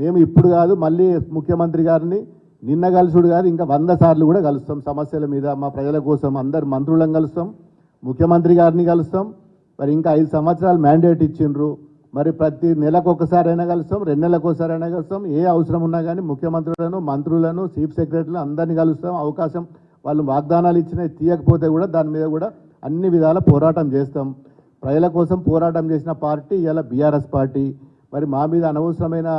మేము ఇప్పుడు కాదు మళ్ళీ ముఖ్యమంత్రి గారిని నిన్న కలుసుడు కాదు ఇంకా వంద సార్లు కూడా కలుస్తాం. సమస్యల మీద మా ప్రజల కోసం అందరు మంత్రులను కలుస్తాం ముఖ్యమంత్రి గారిని కలుస్తాం. మరి ఇంకా ఐదు సంవత్సరాలు మ్యాండేట్ ఇచ్చిండ్రు. మరి ప్రతి నెలకు ఒకసారైనా కలుస్తాం రెండు నెలలకు ఒకసారైనా కలుస్తాం. ఏ అవసరం ఉన్నా కానీ ముఖ్యమంత్రులను మంత్రులను చీఫ్ సెక్రటరీలను అందరినీ కలుస్తాం. అవకాశం వాళ్ళు వాగ్దానాలు ఇచ్చినవి తీయకపోతే కూడా దాని మీద కూడా అన్ని విధాల పోరాటం చేస్తాం. ప్రజల కోసం పోరాటం చేసిన పార్టీ ఇలా బీఆర్ఎస్ పార్టీ. మరి మా మీద అనవసరమైన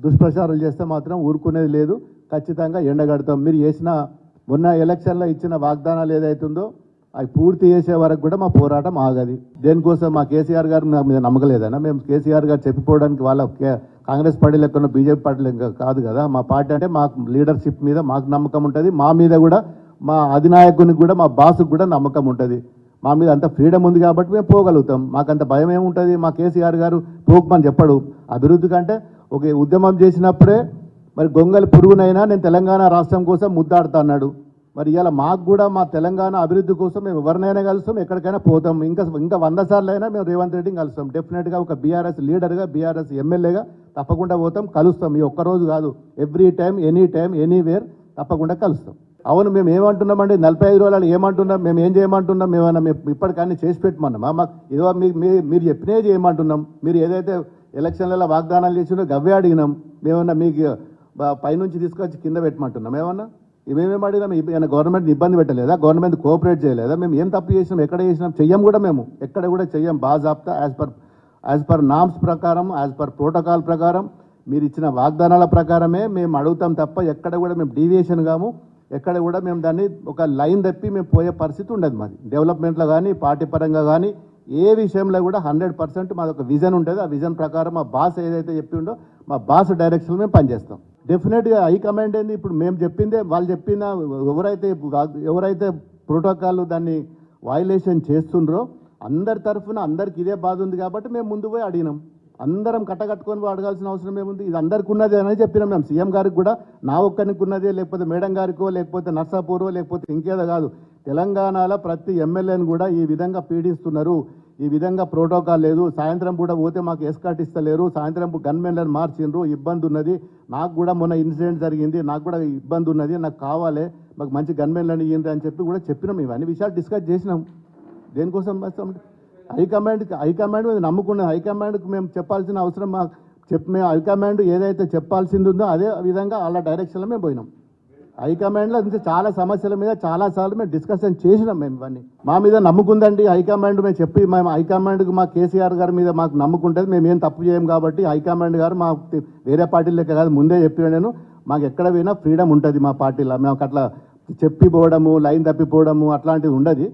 దుష్ప్రచారాలు చేస్తే మాత్రం ఊరుకునేది లేదు. ఖచ్చితంగా ఎండగడతాం. మీరు చేసిన మొన్న ఎలక్షన్లో ఇచ్చిన వాగ్దానాలు ఏదైతుందో అవి పూర్తి చేసే వరకు కూడా మా పోరాటం ఆగది. దేనికోసం మా కేసీఆర్ గారు మా మీద నమ్మకలేదన్నా మేము కేసీఆర్ గారు చెప్పిపోవడానికి వాళ్ళ కే- కాంగ్రెస్ పార్టీ లెక్కన బీజేపీ పార్టీ లెక్క కాదు కదా. మా పార్టీ అంటే మాకు లీడర్షిప్ మీద మాకు నమ్మకం ఉంటుంది. మా మీద కూడా మా అధినాయకునికి కూడా మా బాస్కి కూడా నమ్మకం ఉంటుంది. మా మీద అంత ఫ్రీడమ్ ఉంది కాబట్టి మేము పోగలుగుతాం. మాకంత భయం ఏముంటుంది? మా కేసీఆర్ గారు పోకమని చెప్పడు. అభివృద్ధి కంటే ఒక ఉద్యమం చేసినప్పుడే మరి గొంగలి పురుగునైనా నేను తెలంగాణ రాష్ట్రం కోసం ముద్దాడుతా అన్నాడు. మరి ఇలా మాకు కూడా మా తెలంగాణ అభివృద్ధి కోసం మేము ఎవరినైనా కలుస్తాం ఎక్కడికైనా పోతాం. ఇంకా ఇంకా వంద సార్లు అయినా మేము రేవంత్ రెడ్డిని కలుస్తాం. డెఫినెట్గా ఒక బీఆర్ఎస్ లీడర్గా బీఆర్ఎస్ ఎమ్మెల్యేగా తప్పకుండా పోతాం కలుస్తాం. ఈ ఒక్కరోజు కాదు every time any time anywhere తప్పకుండా కలుస్తాం. అవును మేము ఏమంటున్నామండి? నలభై ఐదు రోజులు ఏమంటున్నాం? మేము ఏం చేయమంటున్నాం? మేమన్నా మేము ఇప్పటికన్నీ చేసి పెట్టమన్నామా? మాకు ఏదో మీ- మీరు చెప్పినే చేయమంటున్నాం మీరు ఏదైతే ఎలక్షన్లలో వాగ్దానాలు చేసినా గవ్వే అడిగినాం. మేమన్నా మీకు పైనుంచి తీసుకొచ్చి కింద పెట్టమంటున్నాం. ఏమన్నా? మేమేం అడిగినాం? ఏమైనా గవర్నమెంట్ ఇబ్బంది పెట్టలేదా? గవర్నమెంట్ కోఆపరేట్ చేయలేదా? మేము ఏం తప్పు చేసినాం? ఎక్కడ చేసినాం? చెయ్యం కూడా మేము. ఎక్కడ కూడా చెయ్యం. బాజాబ్తా as per as per norms ప్రకారం యాజ్ పర్ ప్రోటోకాల్ ప్రకారం మీరు ఇచ్చిన వాగ్దానాల ప్రకారమే మేము అడుగుతాం తప్ప ఎక్కడ కూడా మేము డీవియేషన్ కాము. ఎక్కడ కూడా మేము దాన్ని ఒక లైన్ తప్పి మేము పోయే పరిస్థితి ఉండదు మాది. డెవలప్మెంట్లో కానీ పార్టీ పరంగా కానీ ఏ విషయంలో కూడా హండ్రెడ్ పర్సెంట్ మాది ఒక విజన్ ఉంటుంది. ఆ విజన్ ప్రకారం మా బాస్ ఏదైతే చెప్పిండో మా బాస్ డైరెక్షన్ మేము పనిచేస్తాం. డెఫినెట్గా హైకమాండ్ ఏంది? ఇప్పుడు మేము చెప్పిందే వాళ్ళు చెప్పిన ఎవరైతే ఎవరైతే ప్రోటోకాల్ దాన్ని వయలేషన్ చేస్తుండ్రో అందరి తరఫున అందరికి ఇదే బాధ ఉంది కాబట్టి మేము ముందు పోయి అడిగినాం. అందరం కట్టకట్టుకొని అడగాల్సిన అవసరం ఏముంది? ఇది అందరికి ఉన్నది అని చెప్పినాం మేము. సీఎం గారికి కూడా నా ఒక్కరికి ఉన్నదే లేకపోతే మేడం గారికో లేకపోతే నర్సాపూరో లేకపోతే ఇంకేదో కాదు. తెలంగాణలో ప్రతి ఎమ్మెల్యేని కూడా ఈ విధంగా పీడిస్తున్నారు. ఈ విధంగా ప్రోటోకాల్ లేదు. సాయంత్రం పూట పోతే మాకు ఎస్కాట్ ఇస్తలేరు. సాయంత్రం గన్మెన్లను మార్చిండ్రు. ఇబ్బంది ఉన్నది. నాకు కూడా మొన్న ఇన్సిడెంట్ జరిగింది. నాకు కూడా ఇబ్బంది ఉన్నది. నాకు కావాలి. మాకు మంచి గన్మెన్లను ఇయ్యింది అని చెప్పి కూడా చెప్పినాం. ఇవన్నీ విషయాలు డిస్కస్ చేసినాం. దేనికోసం వస్తాం? హైకమాండ్కి హైకమాండ్ మీద నమ్ముకున్న హైకమాండ్కి మేము చెప్పాల్సిన అవసరం మాకు. చెప్ మేము హైకమాండ్ ఏదైతే చెప్పాల్సింది ఉందో అదే విధంగా వాళ్ళ డైరెక్షన్లో మేము పోయినాం. హైకమాండ్లో ఇంకా చాలా సమస్యల మీద చాలాసార్లు మేము డిస్కషన్ చేసినాం మేము ఇవన్నీ. మా మీద నమ్ముకుందండి హైకమాండ్ మేము చెప్పి మేము హైకమాండ్కి మా కేసీఆర్ గారి మీద మాకు నమ్ముకుంటుంది మేము ఏం తప్పు చేయం కాబట్టి హైకమాండ్ గారు మా వేరే పార్టీ లెక్క కాదు ముందే చెప్పిన నేను మాకు ఎక్కడ పోయినా ఫ్రీడమ్ ఉంటుంది మా పార్టీలో మేము అట్లా చెప్పిపోవడము లైన్ తప్పిపోవడము అట్లాంటిది ఉండదు.